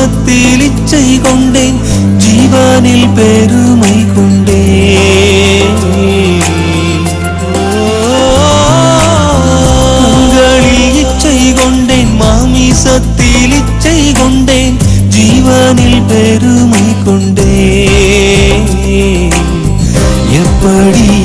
மாமிசத்தில் இச்சை கொண்டேன் ஜீவனில் பெருமை கொண்டே கண்களில் இச்சை கொண்டேன் மாமிசத்தில் இச்சை கொண்டேன் ஜீவனில் பெருமை கொண்டே எப்படி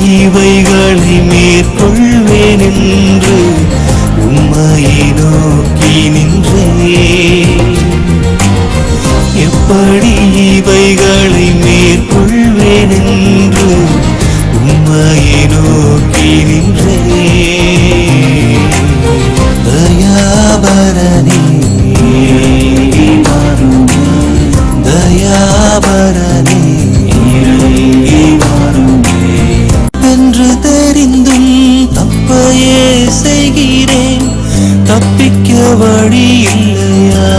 வழி இல்லையா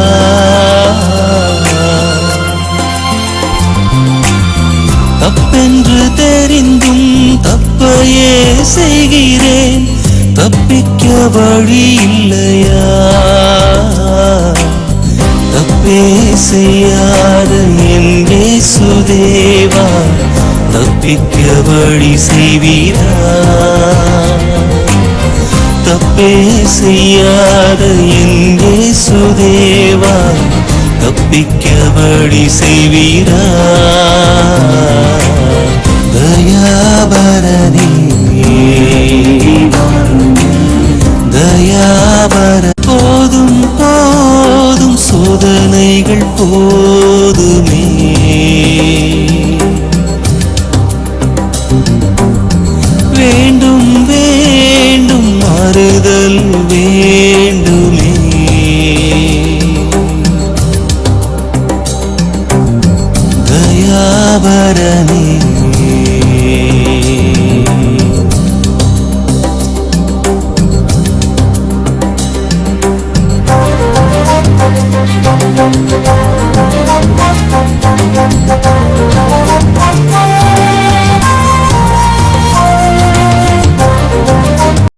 தப்பென்று தெரிந்தும் தப்பையே செய்கிறேன். தப்பிக்க வழி இல்லையா தப்பே செய்யாத என் சுதேவா தப்பிக்க வழி செய்வீரா? தப்பே செய்யாத என் சுதேவா? தப்பிக்க வழி செய்வீரா? അവരനീ